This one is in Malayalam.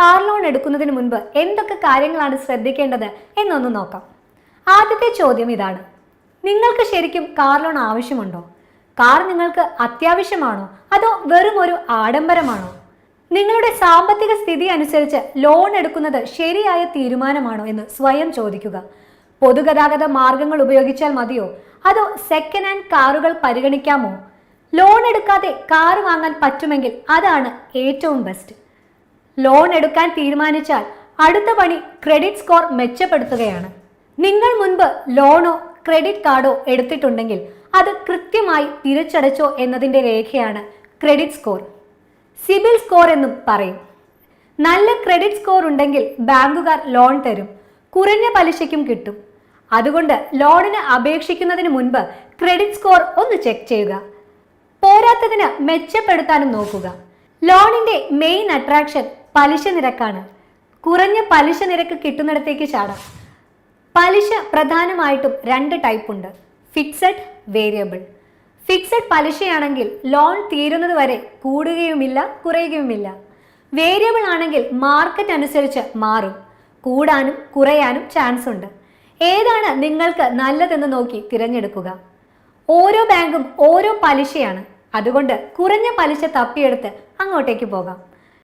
കാർ ലോൺ എടുക്കുന്നതിന് മുൻപ് എന്തൊക്കെ കാര്യങ്ങളാണ് ശ്രദ്ധിക്കേണ്ടത് എന്നൊന്ന് നോക്കാം. ആദ്യത്തെ ചോദ്യം ഇതാണ്. നിങ്ങൾക്ക് ശരിക്കും കാർ ലോൺ ആവശ്യമുണ്ടോ? കാർ നിങ്ങൾക്ക് അത്യാവശ്യമാണോ? അതോ വെറും ഒരു ആഡംബരമാണോ? നിങ്ങളുടെ സാമ്പത്തിക സ്ഥിതി അനുസരിച്ച് ലോൺ എടുക്കുന്നത് ശരിയായ തീരുമാനമാണോ എന്ന് സ്വയം ചോദിക്കുക. പൊതുഗതാഗത മാർഗങ്ങൾ ഉപയോഗിച്ചാൽ മതിയോ? അതോ സെക്കൻഡ് ഹാൻഡ് കാറുകൾ പരിഗണിക്കാമോ? ലോൺ എടുക്കാതെ കാർ വാങ്ങാൻ പറ്റുമെങ്കിൽ അതാണ് ഏറ്റവും ബെസ്റ്റ് ലോൺ എടുക്കാൻ തീരുമാനിച്ചാൽ അടുത്ത പണി ക്രെഡിറ്റ് സ്കോർ മെച്ചപ്പെടുത്തുകയാണ്. നിങ്ങൾ മുൻപ് ലോണോ ക്രെഡിറ്റ് കാർഡോ എടുത്തിട്ടുണ്ടെങ്കിൽ അത് കൃത്യമായി തിരിച്ചടച്ചോ എന്നതിന്റെ രേഖയാണ് ക്രെഡിറ്റ് സ്കോർ. സിബിൽ സ്കോർ എന്നും പറയും. നല്ല ക്രെഡിറ്റ് സ്കോർ ഉണ്ടെങ്കിൽ ബാങ്കുകാർ ലോൺ തരും. കുറഞ്ഞ പലിശയ്ക്കും കിട്ടും. അതുകൊണ്ട് ലോണിന് അപേക്ഷിക്കുന്നതിന് മുൻപ് ക്രെഡിറ്റ് സ്കോർ ഒന്ന് ചെക്ക് ചെയ്യുക. പോരാത്തതിന് മെച്ചപ്പെടുത്താനും നോക്കുക. ലോണിന്റെ മെയിൻ അട്രാക്ഷൻ പലിശ നിരക്കാണ്. കുറഞ്ഞ പലിശ നിരക്ക് കിട്ടുന്നിടത്തേക്ക് ചാടാം. പലിശ പ്രധാനമായിട്ടും രണ്ട് ടൈപ്പ് ഉണ്ട്. ഫിക്സഡ് വേരിയബിൾ ഫിക്സഡ് പലിശയാണെങ്കിൽ ലോൺ തീരുന്നത് വരെ കൂടുകയുമില്ല കുറയുകയുമില്ല. വേരിയബിൾ ആണെങ്കിൽ മാർക്കറ്റ് അനുസരിച്ച് മാറും. കൂടാനും കുറയാനും ചാൻസ് ഉണ്ട്. ഏതാണ് നിങ്ങൾക്ക് നല്ലതെന്ന് നോക്കി തിരഞ്ഞെടുക്കുക. ഓരോ ബാങ്കും ഓരോ പലിശയാണ്. അതുകൊണ്ട് കുറഞ്ഞ പലിശ തപ്പിയെടുത്ത് അങ്ങോട്ടേക്ക് പോകാം.